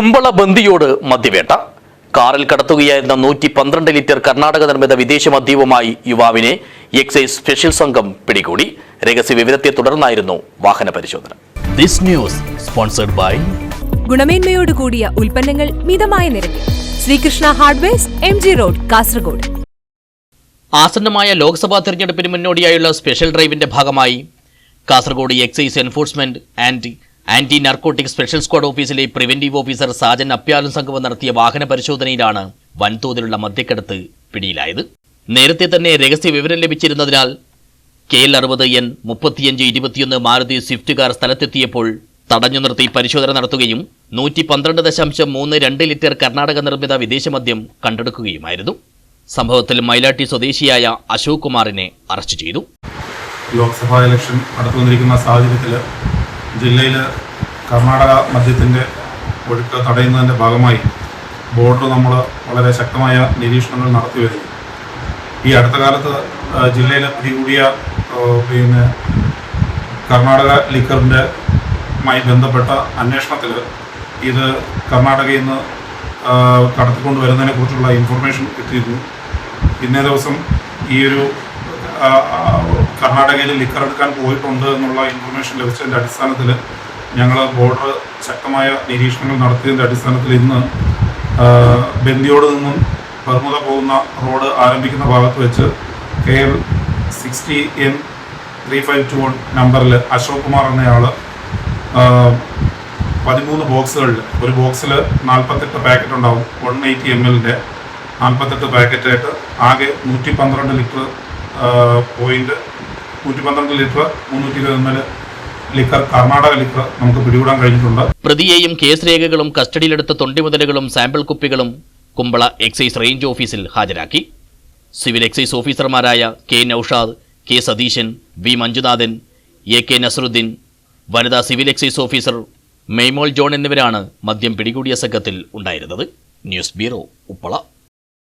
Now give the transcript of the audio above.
കുമ്പള ബന്ദിയോട് മദ്യവേട്ട. കാറിൽ കടത്തുകയായിരുന്ന നൂറ്റി പന്ത്രണ്ട് ലിറ്റർ കർണാടക നിർമ്മിത വിദേശ മദ്യവുമായി യുവാവിനെ എക്സൈസ് സ്പെഷ്യൽ സംഘം പിടികൂടി. രഹസ്യ വിവരത്തെ തുടർന്നായിരുന്നു വാഹന പരിശോധന. ദിസ് ന്യൂസ് സ്പോൺസർഡ് ബൈ ഗുണമേന്മയോട് കൂടിയ ഉൽപ്പന്നങ്ങൾ മിതമായ നിരക്കിൽ. Srikrishna hardwares M G road Kasaragod. ആസന്നമായ Lok Sabha തെരഞ്ഞെടുപ്പിന് മുന്നോടിയായുള്ള സ്പെഷ്യൽ ഡ്രൈവിന്റെ ഭാഗമായി Kasaragod excise enforcement and anti narcotic special squad ഓഫീസിലെ പ്രിവന്റീവ് ഓഫീസർ സാജൻ അപ്യാലും സംഘവും നടത്തിയ വാഹന പരിശോധനയിലാണ് വൻതോതിലുള്ള മദ്യക്കടത്ത് പിടിയിലായത്. നേരത്തെ തന്നെ രഹസ്യ വിവരം ലഭിച്ചിരുന്നതിനാൽ കെ എൽ അറുപത് എൻ മുപ്പത്തിയഞ്ച് ഇരുപത്തിയൊന്ന് മാരുതി സ്വിഫ്റ്റ് കാർ സ്ഥലത്തെത്തിയപ്പോൾ തടഞ്ഞു നിർത്തി പരിശോധന നടത്തുകയും നൂറ്റി പന്ത്രണ്ട് ദശാംശം മൂന്ന് രണ്ട് ലിറ്റർ കർണാടക നിർമ്മിത വിദേശ മദ്യം കണ്ടെടുക്കുകയുമായിരുന്നു. സംഭവത്തിൽ മൈലാട്ടി സ്വദേശിയായ അശോക് കുമാറിനെ അറസ്റ്റ് ചെയ്തു. ലോക്സഭാ ഇലക്ഷൻ അടുത്തു വന്നിരിക്കുന്ന സാഹചര്യത്തിൽ ജില്ലയിൽ കർണാടക മദ്യത്തിന്റെ ഒഴുക്ക് തടയുന്നതിന്റെ ഭാഗമായി ബോർഡർ നമ്മൾ വളരെ ശക്തമായ നിരീക്ഷണങ്ങൾ നടത്തി വരുന്നു. ഈ അടുത്ത കാലത്ത് ജില്ലയിൽ പിടികൂടിയ പിന്നെ കർണാടക ലിക്കറിന്റെ മായി ബന്ധപ്പെട്ട അന്വേഷണത്തിൽ ഇത് കർണാടകയിൽ നിന്ന് കടത്തിക്കൊണ്ട് വരുന്നതിനെ കുറിച്ചുള്ള ഇൻഫർമേഷൻ കിട്ടിയിരുന്നു. ഇന്നേ ദിവസം ഈ ഒരു കർണാടകയിൽ ലിക്കർ എടുക്കാൻ പോയിട്ടുണ്ട് എന്നുള്ള ഇൻഫർമേഷൻ ലഭിച്ചതിന്റെ അടിസ്ഥാനത്തിൽ ഞങ്ങൾ ബോർഡർ ശക്തമായ നിരീക്ഷണങ്ങൾ നടത്തിയതിന്റെ അടിസ്ഥാനത്തിൽ ഇന്ന് ബന്ദിയോട് നിന്നും പെർമുദ പോകുന്ന റോഡ് ആരംഭിക്കുന്ന ഭാഗത്ത് വെച്ച് K L sixty N three five two one നമ്പറിൽ അശോക് കുമാർ എന്നയാൾ പതിമൂന്ന് ബോക്സുകളിൽ ഒരു ബോക്സിൽ നാൽപ്പത്തെട്ട് പാക്കറ്റ് ഉണ്ടാവും വൺ എയ്റ്റി എം എല്ലിന്റെ നാൽപ്പത്തെട്ട് പാക്കറ്റായിട്ട് ആകെ നൂറ്റി പന്ത്രണ്ട് ലിറ്റർ പോയിന്റ് നൂറ്റി പന്ത്രണ്ട് ലിറ്റർ മുന്നൂറ്റി കർണാടക നമുക്ക് പിടികൂടാൻ കഴിഞ്ഞിട്ടുണ്ട്. പ്രതിയെയും കേസ് രേഖകളും കസ്റ്റഡിയിലെടുത്ത തൊണ്ടിമുതലുകളും സാമ്പിൾ കുപ്പികളും കുമ്പള എക്സൈസ് റേഞ്ച് ഓഫീസിൽ ഹാജരാക്കി. സിവിൽ എക്സൈസ് ഓഫീസർമാരായ K Naushad K Satheeshan V Manjunathan A K Nasaruddin വനിതാ civil excise officer Meymol John എന്നിവരാണ് മദ്യം പിടികൂടിയ സംഘത്തിൽ ഉണ്ടായിരുന്നത്. News bureau Uppala.